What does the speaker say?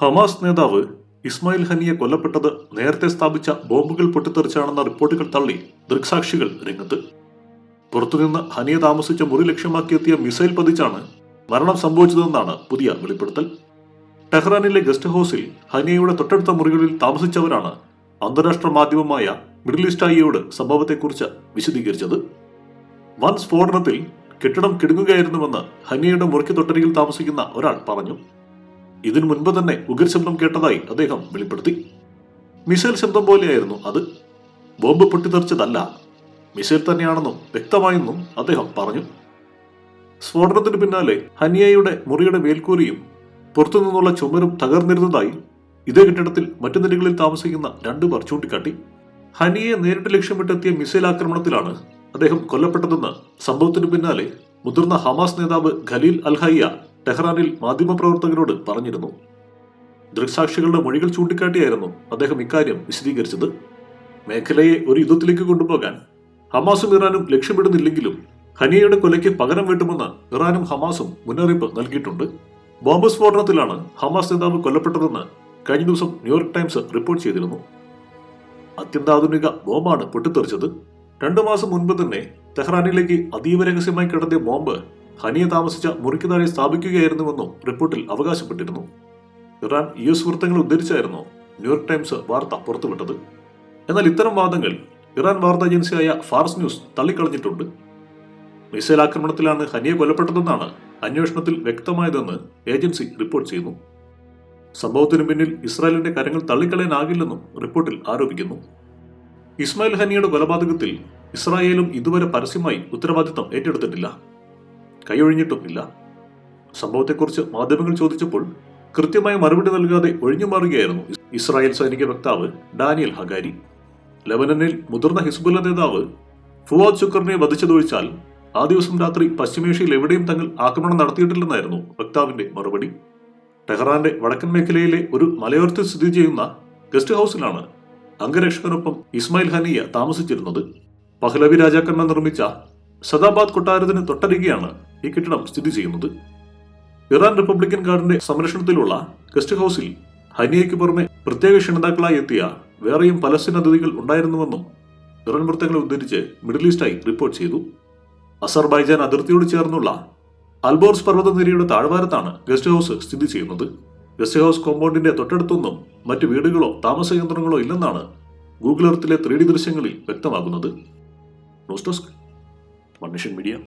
Hamas നേതാവ് ഇസ്മായിൽ ഹനിയെ കൊല്ലപ്പെട്ടത് നേരത്തെ സ്ഥാപിച്ച ബോംബുകൾ പൊട്ടിത്തെറിച്ചാണെന്ന റിപ്പോർട്ടുകൾ തള്ളി ദൃക്സാക്ഷികൾ രംഗത്ത്. പുറത്തുനിന്ന് ഹനിയെ താമസിച്ച മുറി ലക്ഷ്യമാക്കിയെത്തിയ മിസൈൽ പതിച്ചാണ് മരണം സംഭവിച്ചതെന്നാണ് പുതിയ വെളിപ്പെടുത്തൽ. ടെഹ്റാനിലെ ഗസ്റ്റ് ഹൌസിൽ ഹനിയയുടെ തൊട്ടടുത്ത മുറികളിൽ താമസിച്ചവരാണ് അന്താരാഷ്ട്ര മാധ്യമമായ മിഡിൽ ഈസ്റ്റ് ഐയോട് സംഭവത്തെക്കുറിച്ച് വിശദീകരിച്ചത്. വൻ സ്ഫോടനത്തിൽ കെട്ടിടം കിടുങ്ങുകയായിരുന്നുവെന്ന് ഹനിയയുടെ മുറിക്ക് തൊട്ടരികിൽ താമസിക്കുന്ന ഒരാൾ പറഞ്ഞു. ഇതിനു മുൻപ് തന്നെ ഉഗ്രശബ്ദം ശബ്ദം കേട്ടതായി അദ്ദേഹം വെളിപ്പെടുത്തി. മിസൈൽ ശബ്ദം പോലെയായിരുന്നു അത്. ബോംബ് പൊട്ടിത്തെറിച്ചതല്ല. മിസൈൽ തന്നെയാണെന്നും വ്യക്തമായെന്നും അദ്ദേഹം പറഞ്ഞു. സ്ഫോടനത്തിന് പിന്നാലെ ഹനിയയുടെ മുറിയുടെ മേൽക്കൂരിയും പുറത്തുനിന്നുള്ള ചുമരും തകർന്നിരുന്നതായി ഇതേ കെട്ടിടത്തിൽ മറ്റു നിലകളിൽ താമസിക്കുന്ന രണ്ടുപേർ ചൂണ്ടിക്കാട്ടി. ഹനിയെ നേരിട്ട് ലക്ഷ്യമിട്ടെത്തിയ മിസൈൽ ആക്രമണത്തിലാണ് അദ്ദേഹം കൊല്ലപ്പെട്ടതെന്ന് സംഭവത്തിന് പിന്നാലെ മുതിർന്ന ഹമാസ് നേതാവ് ഖലീൽ അൽഹയ്യ ടെഹ്റാനിൽ മാധ്യമപ്രവർത്തകരോട് പറഞ്ഞിരുന്നു. ദൃക്സാക്ഷികളുടെ മൊഴികൾ ചൂണ്ടിക്കാട്ടിയായിരുന്നു അദ്ദേഹം ഇക്കാര്യം വിശദീകരിച്ചത്. മേഖലയെ ഒരു യുദ്ധത്തിലേക്ക് കൊണ്ടുപോകാൻ ഹമാസും ഇറാനും ലക്ഷ്യമിടുന്നില്ലെങ്കിലും ഹനിയയുടെ കൊലയ്ക്ക് പകരം വീട്ടുമെന്ന് ഇറാനും ഹമാസും മുന്നറിയിപ്പ് നൽകിയിട്ടുണ്ട്. ബോംബ് സ്ഫോടനത്തിലാണ് ഹമാസ് നേതാവ് കൊല്ലപ്പെട്ടതെന്ന് കഴിഞ്ഞ ദിവസം ന്യൂയോർക്ക് ടൈംസ് റിപ്പോർട്ട് ചെയ്തിരുന്നു. അത്യന്താധുനിക ബോംബാണ് പൊട്ടിത്തെറിച്ചത്. രണ്ടു മാസം മുൻപ് തന്നെ തെഹ്റാനിലേക്ക് അതീവ രഹസ്യമായി കിടത്തിയ ബോംബ് ഹനിയെ താമസിച്ച മുറിക്ക് താഴെ സ്ഥാപിക്കുകയായിരുന്നുവെന്നും റിപ്പോർട്ടിൽ അവകാശപ്പെട്ടിരുന്നു. ഇറാൻ യു എസ് വൃത്തങ്ങൾ ഉദ്ധരിച്ചായിരുന്നു ന്യൂയോർക്ക് ടൈംസ് വാർത്ത പുറത്തുവിട്ടത്. എന്നാൽ ഇത്തരം വാദങ്ങൾ ഇറാൻ വാർത്താ ഏജൻസിയായ ഫാർസ് ന്യൂസ് തള്ളിക്കളഞ്ഞിട്ടുണ്ട്. മിസൈൽ ആക്രമണത്തിലാണ് ഹനിയെ കൊല്ലപ്പെട്ടതെന്നാണ് അന്വേഷണത്തിൽ വ്യക്തമായതെന്ന് ഏജൻസി റിപ്പോർട്ട് ചെയ്യുന്നു. സംഭവത്തിന് പിന്നിൽ ഇസ്രായേലിന്റെ കരങ്ങൾ തള്ളിക്കളയാനാകില്ലെന്നും റിപ്പോർട്ടിൽ ആരോപിക്കുന്നു. ഇസ്മായിൽ ഹനിയുടെ കൊലപാതകത്തിൽ ഇസ്രായേലും ഇതുവരെ പരസ്യമായി ഉത്തരവാദിത്തം ഏറ്റെടുത്തിട്ടില്ല. കൈയൊഴിഞ്ഞിട്ടുമില്ല സംഭവത്തെക്കുറിച്ച് മാധ്യമങ്ങൾ ചോദിച്ചപ്പോൾ കൃത്യമായ മറുപടി നൽകാതെ ഒഴിഞ്ഞു മാറുകയായിരുന്നു ഇസ്രായേൽ സൈനിക വക്താവ് ഡാനിയൽ ഹഗാരി. ലെബനനിൽ മുതിർന്ന ഹിസ്ബുല്ല നേതാവ് ഫുവാദ് ശുക്കറിനെ വധിച്ചതൊഴിച്ചാൽ ആ ദിവസം രാത്രി പശ്ചിമേഷ്യയിൽ എവിടെയും തങ്ങൾ ആക്രമണം നടത്തിയിട്ടില്ലെന്നായിരുന്നു വക്താവിന്റെ മറുപടി. ടെഹ്റാന്റെ വടക്കൻ മേഖലയിലെ ഒരു മലയോരത്തിൽ സ്ഥിതി ചെയ്യുന്ന ഗസ്റ്റ് ഹൗസിലാണ് അംഗരക്ഷകനൊപ്പം ഇസ്മായിൽ ഹനിയ താമസിച്ചിരുന്നത്. പഹ്ലവി രാജാക്കന്മാർ നിർമ്മിച്ച സദാബാദ് കൊട്ടാരത്തിന് തൊട്ടരികെയാണ് ഈ കെട്ടിടം സ്ഥിതി ചെയ്യുന്നത്. ഇറാൻ റിപ്പബ്ലിക്കൻ ഗാർഡിന്റെ സംരക്ഷണത്തിലുള്ള ഗസ്റ്റ് ഹൌസിൽ ഹനിയയ്ക്ക് പുറമെ പ്രത്യേക ക്ഷണിതാക്കളായി എത്തിയ വേറെയും പലസ്തീൻ അതിഥികൾ ഉണ്ടായിരുന്നുവെന്നും ഇറാൻ വൃത്തങ്ങളെ ഉദ്ധരിച്ച് മിഡിൽ ഈസ്റ്റായി റിപ്പോർട്ട് ചെയ്തു. അസർബൈജാൻ അതിർത്തിയോട് ചേർന്നുള്ള അൽബോർസ് പർവതനിരയുടെ താഴ്വാരത്താണ് ഗസ്റ്റ് ഹൌസ് സ്ഥിതി ചെയ്യുന്നത്. ഗസ്റ്റ് ഹൌസ് കോമ്പൗണ്ടിന്റെ തൊട്ടടുത്തൊന്നും മറ്റ് വീടുകളോ താമസ കേന്ദ്രങ്ങളോ ഇല്ലെന്നാണ് ഗൂഗിൾ എർത്തിലെ ത്രീ ഡി ദൃശ്യങ്ങളിൽ വ്യക്തമാകുന്നത്. News desk. Mission Media.